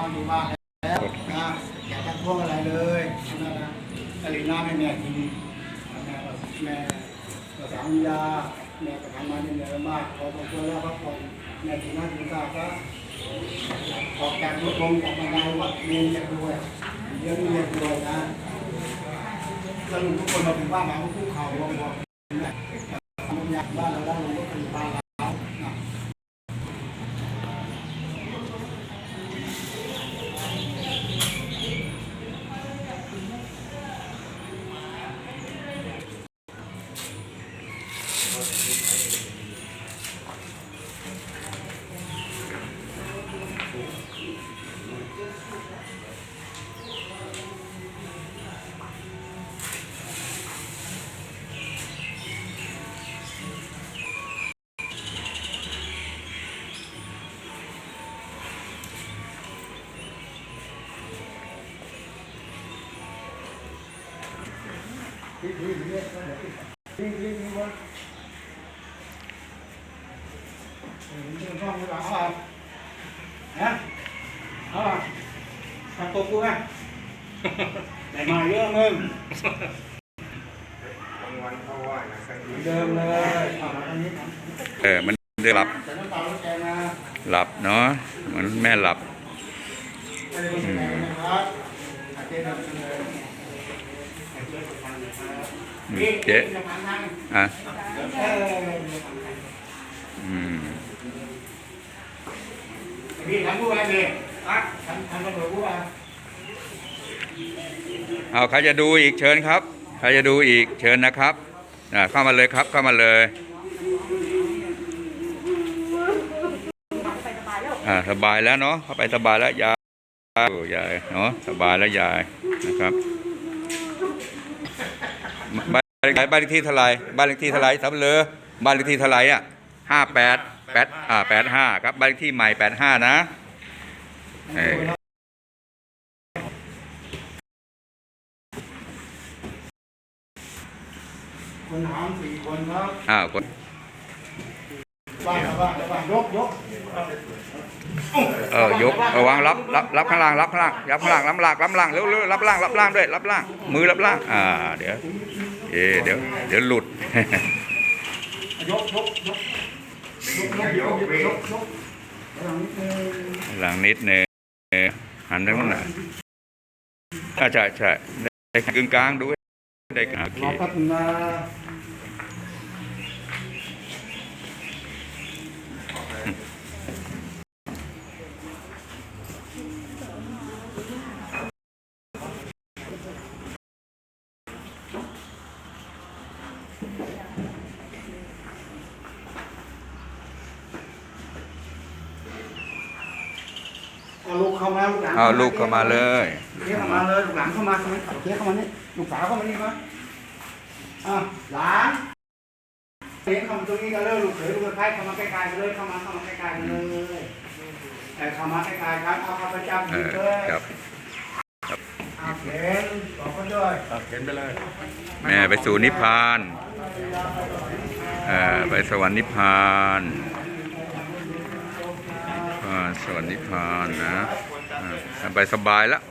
มาอยู่บ้านแล้วนะอย่าทักท้วงอะไรเลยนะนะกะหรี่น้ำให้แม่กินแม่ก็แม่ประสานยาแม่ก็ทำมาเหนื่อยมากขอขอบคุณแล้วพักผ่อนแม่กินน้ำกินข้าวซะออกจากรถลงจากบันไดวัดเรียนจะรวยเยวนี้เรียนรวยนะสรุปทุกคนมาถึงบ้านหลังภูเขาบอก ช่องเวลาเอาฮะเอาทำตัวกูไหมแต่มาเยอะมึงบางวันเขาว่านะสักทีเดิมเลยเอามาตอนนี้เออมันได้หลับแต่น้ำตาลแกนะหลับเนาะเหมันแม่หลับ ไม่ได้เป็นแกนะครับอาเจ๊ทำเลยอาเจ๊ทำนะครับอืมนี่เจ๊จะพันนั่งอะ เออ อืม พี่ทำผู้อะไรเลยอะทำทำตำรวจผู้อะไรเอาใครจะดูอีกเชิญครับ ใครจะดูอีกเชิญนะครับอะเข้ามาเลยครับเข้ามาเลยอ่าสบายแล้วเนาะเข้าไปสบายแล้วยายยายเนาะสบายแล้วยายนะครับบ้านเลขที่เท่าไรบ้านเลขที่เท่าไหรทับเลยบ้านเลขที่เท่าไรอะห้าแปด แปดอ่าแปดห้าครับบ้านเลขที่ใหม่แปดห้านะเออคนหามสี่คนครับอ้าวกดบ้านบ้านบ้านยกยกเออยกระวังรับรับรับข้างล่างรับข้างล่างรับข้างล่างรับล่างรับล่างเร็วเร็วรับล่างรับล่างด้วยรับล่าง มือรับล่างอ่าเดี๋ยวเอะเดี๋ยวเดี๋ยวหลุดยกยกยก หลังนิดนึงหันไปข้างน้าใช่ใช่ได้กึ่งกลางด้วยได้กลางโอเค ลูกเข้ามาลูกหลานเอาลูกเข้ามาเลยเจ๊เข้ามาเลยลูกหลานเข้ามาเข้ามาเจ๊เข้ามานี่ลูกสาวเข้ามานี่มาอะหลานเจ๊เข้ามาตรงนี้กันเลยลูกเขยลูกสะใภ้เข้ามาใกล้ๆกันเลยเข้ามาเข้ามาใกล้ๆกันเลยเออเข้ามาใกล้ๆกันเอาข้าพเจ้าเอดีอเลยครับเอาเข็นบอกคนด้วยเห็นไปเลย แม่ไปสู่นิพพานเออไปสวรรค์นิพพานอ่า สวรรค์นิพพานนะสบาไปสบายแล้ว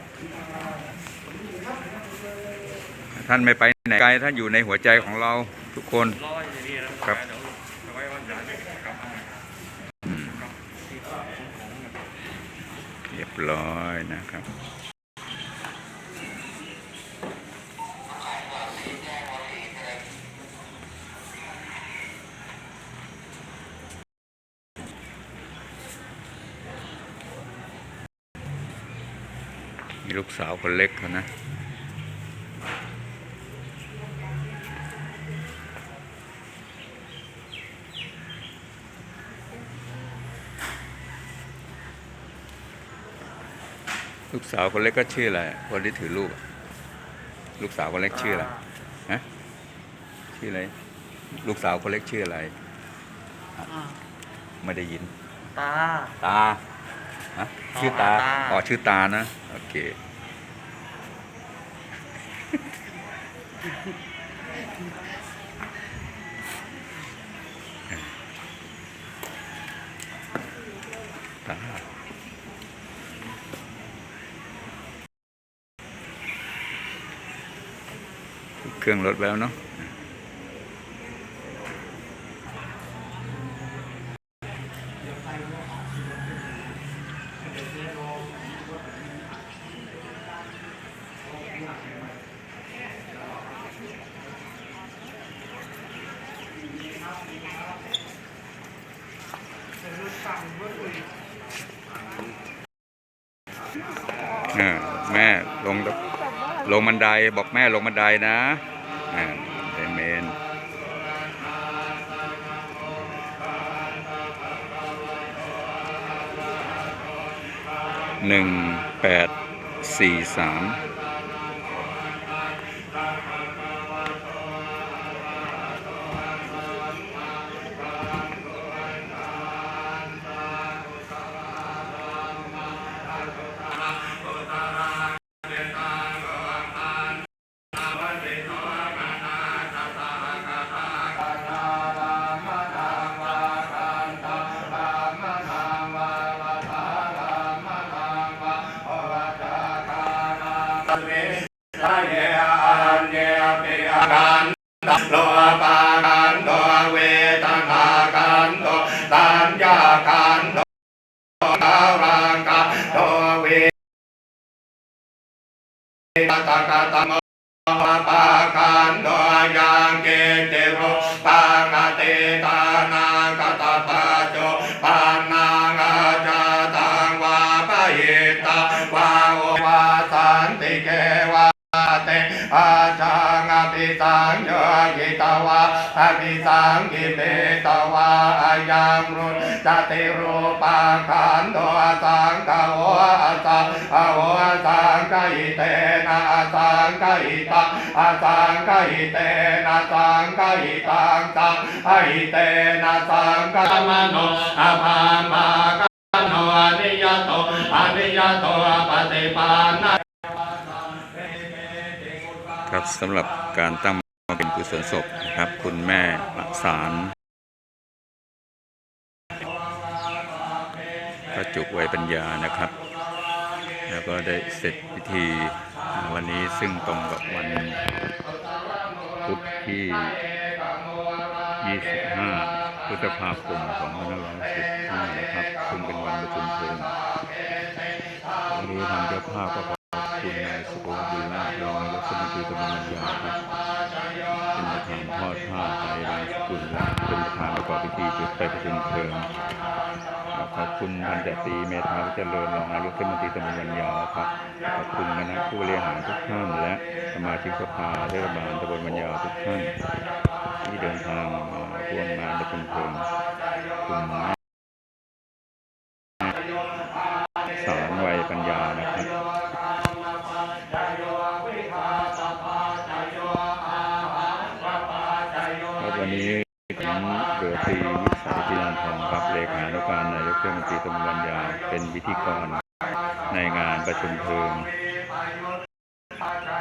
ท่านไม่ไปไหนไกลท่านอยู่ในหัวใจของเราทุกคนครับเรียบร้อยนะครับ มีลูกสาวคนเล็กเขานะลูกสาวคนเล็กก็ชื่ออะไรคนที่ถือลูกอะลูกสาวคนเล็กชื่ออะไรฮะชื่ออะไรลูกสาวคนเล็กชื่ออะไรไม่ได้ยิน ตา ตาฮะชื่อตาตาอ๋อชื่อตานะ Okay. Đó. Cường lột vào nó. แม่ลงลงบันไดบอกแม่ลงบันไดนะอ่าเดเมนหนึ่งแปดสี่สาม โลปากันโตเวทนากันโตสัญญาคันโตกาลังกันโตเวตตากตม อาจางอภิสังโยกิตวะอภิสังกิเตตวะอายังรุจติรูปังขันโตสังกโวสังอโวสังกอิเตนะสังกอิตังอสังกอิเตนะสังกอิตังสังอิเตนะสังกมโนอภามากโนอนิยโตอนิยโตปฏิปานะ สำหรับการตั้งมาเป็นกุศลศพนะครับ คุณแม่ประสารพระจุกไวยปัญญานะครับ แล้วก็ได้เสร็จพิธีวันนี้ซึ่งตรงกับวันพุธที่ 25 พฤษภาคม2515นะครับ ซึ่งเป็นวันประชุมเพลิงวันนี้ทางเจ้าภาพก็ขอขอบคุณนายสุภวัฒน์บุญานประกอบพิธีจุดไฟประชุมเพลิงขอบคุณพันจ่ตรีเมธาเจริญรองนายกเทศมนตรีตำบลยันยาครับขอบคุณคณะผู้บริหารทุกท่านและสมาชิกสภาเทศบาลตำบลยันยาทุกท่านที่เดินทางมาร่วมงานประชุมเพลิงคุณแม่สารวัยปัญญานะครับ กเทศมนตรีตำบลบัญญาเป็นวิธีกรในงานประชุมเพลิง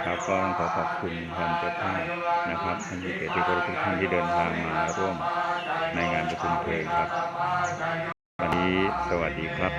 ครับก็ต้องขอขอบคุณท่านเจ้าภาพนะครับท่านผู้เกียรติคารพทุกท่านที่เดินทางมาร่วมในงานประชุมเพลิงครับ วันนี้สวัสดีครับ